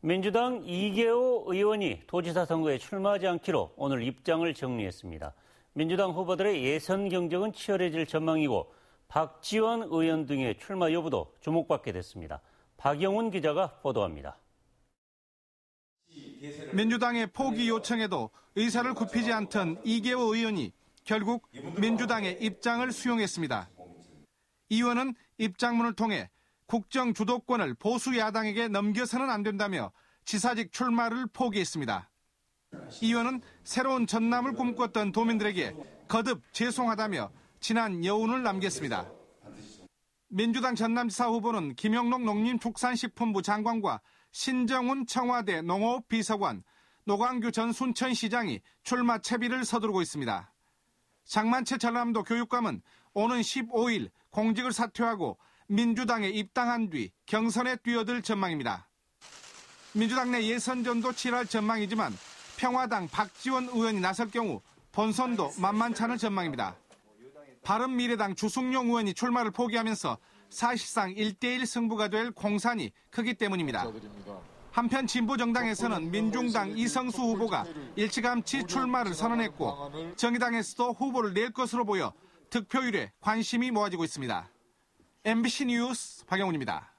민주당 이계호 의원이 도지사 선거에 출마하지 않기로 오늘 입장을 정리했습니다. 민주당 후보들의 예선 경쟁은 치열해질 전망이고 박지원 의원 등의 출마 여부도 주목받게 됐습니다. 박영훈 기자가 보도합니다. 민주당의 포기 요청에도 의사를 굽히지 않던 이계호 의원이 결국 민주당의 입장을 수용했습니다. 이 의원은 입장문을 통해 국정 주도권을 보수 야당에게 넘겨서는 안 된다며 지사직 출마를 포기했습니다. 이 의원은 새로운 전남을 꿈꿨던 도민들에게 거듭 죄송하다며 지난 여운을 남겼습니다. 민주당 전남지사 후보는 김영록 농림축산식품부 장관과 신정훈 청와대 농업 비서관, 노광규 전 순천시장이 출마 채비를 서두르고 있습니다. 장만채 전남도 교육감은 오는 15일 공직을 사퇴하고 민주당에 입당한 뒤 경선에 뛰어들 전망입니다. 민주당 내 예선전도 치열할 전망이지만 평화당 박지원 의원이 나설 경우 본선도 만만찮은 전망입니다. 바른미래당 주승용 의원이 출마를 포기하면서 사실상 1대1 승부가 될 공산이 크기 때문입니다. 한편 진보정당에서는 민중당 이성수 후보가 일찌감치 출마를 선언했고 정의당에서도 후보를 낼 것으로 보여 득표율에 관심이 모아지고 있습니다. MBC 뉴스 박영훈입니다.